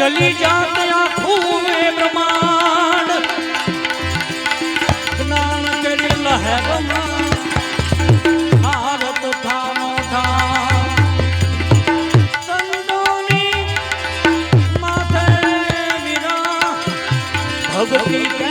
જલી જાત આખું બ્રહ્માંડ. જ્ઞાન કરી લહે ભારત ધામ ધામ સંતોની માથે વિરા ભગતી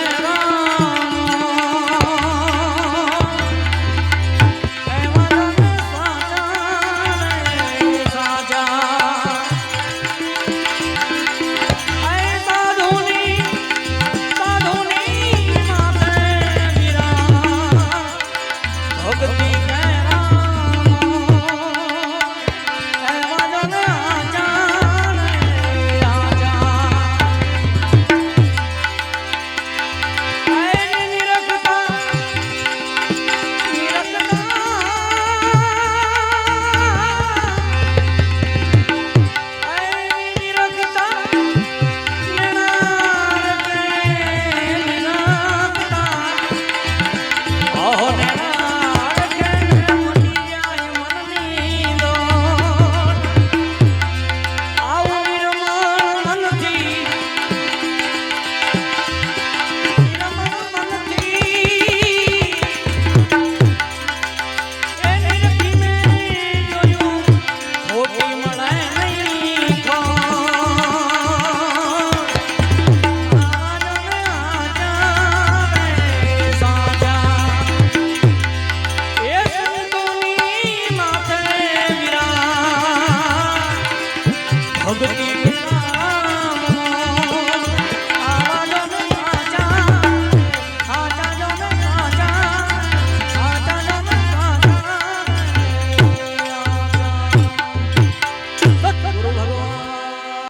Uncle E.